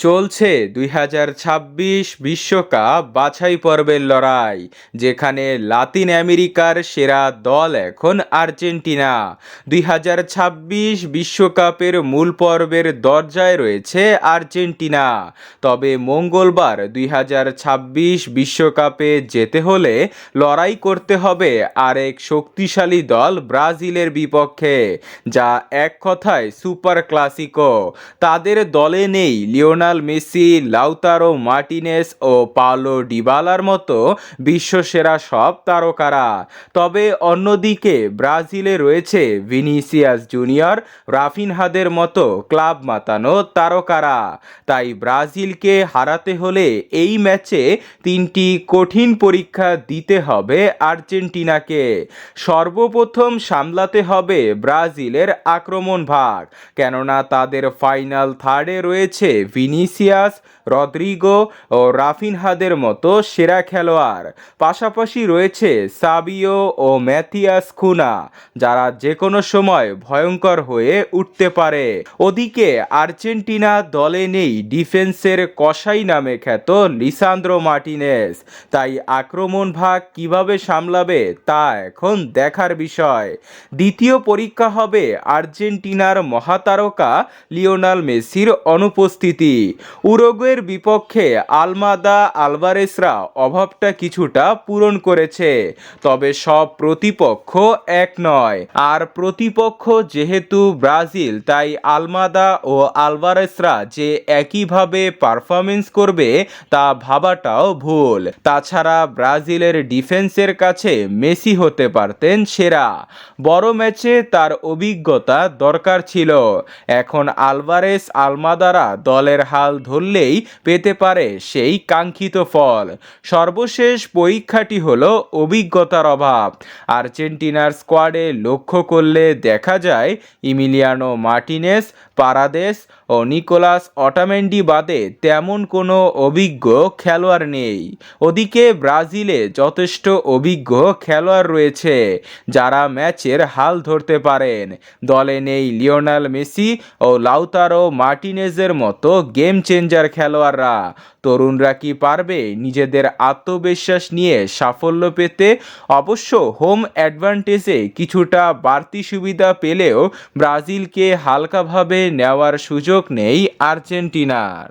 চলছে দুই হাজার ছাব্বিশ বিশ্বকাপ বাছাই পর্বের লড়াই, যেখানে লাতিন আমেরিকার সেরা দল এখন আর্জেন্টিনা। দুই হাজার ছাব্বিশ বিশ্বকাপের মূল পর্বের দরজায় রয়েছে আর্জেন্টিনা। তবে মঙ্গলবার দুই হাজার ছাব্বিশ বিশ্বকাপে যেতে হলে লড়াই করতে হবে আরেক শক্তিশালী দল ব্রাজিলের বিপক্ষে, যা এক কথায় সুপার ক্লাসিকো। তাদের দলে নেই লিওনাল মেসি, লাউতারো, মার্টিনেস ও পাওলো ডিবালার মতো বিশ্বসেরা সব তারকারা। তবে অন্যদিকে ব্রাজিলে রয়েছে ভিনিসিয়াস জুনিয়র রাফিনহাদের মতো ক্লাব মাতানো তারকারা। তাই ব্রাজিলকে হারাতে হলে এই ম্যাচে তিনটি কঠিন পরীক্ষা দিতে হবে আর্জেন্টিনাকে। সর্বপ্রথম সামলাতে হবে ব্রাজিলের আক্রমণ ভাগ। কেননা তাদের ফাইনাল থার্ডে রয়েছে ভিনিসিয়াস রদ্রিগো ও রাফিনহাদের মতো সেরা খেলোয়াড়। পাশাপাশি রয়েছে সাবিও ও ম্যাথিয়াস খুনা যারা যে কোনো সময় ভয়ঙ্কর হয়ে উঠতে পারে। ওদিকে আর্জেন্টিনা দলে নেই ডিফেন্সের কসাই নামে খ্যাত লিসান্দ্রো মার্টিনেস। তাই আক্রমণ ভাগ কীভাবে সামলাবে তা এখন দেখার বিষয়। দ্বিতীয় পরীক্ষা হবে আর্জেন্টিনার মহাতারকা লিওনাল মেসির অনুপস্থিতি। উরুগুয়ের বিপক্ষে আলমাদা আলভারেসরা অভাবটা কিছুটা পূরণ করেছে, তবে সব প্রতিপক্ষ এক নয়। আর প্রতিপক্ষ যেহেতু ব্রাজিল, তাই আলমাদা ও আলভারেসরা যে একইভাবে পারফরমেন্স করবে তা ভাবাটাও ভুল। তাছাড়া ব্রাজিলের ডিফেন্সের কাছে মেসি হতে পারতেন সেরা। বড় ম্যাচে তার অভিজ্ঞতা দরকার ছিল। এখন আলভারেস আলমাদারা দলের হাল ধরলেই পেতে পারে সেই কাঙ্ক্ষিত ফল। সর্বশেষ পরীক্ষাটি হলো অভিজ্ঞতার অভাব। আর্জেন্টিনার স্কোয়াডে লক্ষ্য করলে দেখা যায় ইমিলিয়ানো মার্টিনেস, পারাদেস ও নিকোলাস অটামেন্ডি বাদে তেমন কোনো অভিজ্ঞ খেলোয়াড় নেই। ওদিকে ব্রাজিলে যথেষ্ট অভিজ্ঞ খেলোয়াড় রয়েছে যারা ম্যাচের হাল ধরতে পারেন। দলে নেই লিওনাল মেসি ও লাউতারো মার্টিনেজের মতো গেম চেঞ্জার খেলোয়াড়রা। তরুণরা কি পারবে? নিজেদের আত্মবিশ্বাস নিয়ে সাফল্য পেতে অবশ্য হোম অ্যাডভান্টেজে কিছুটা বাড়তি সুবিধা পেলেও ব্রাজিলকে হালকাভাবে নেওয়ার সুযোগ নেই আর্জেন্টিনার।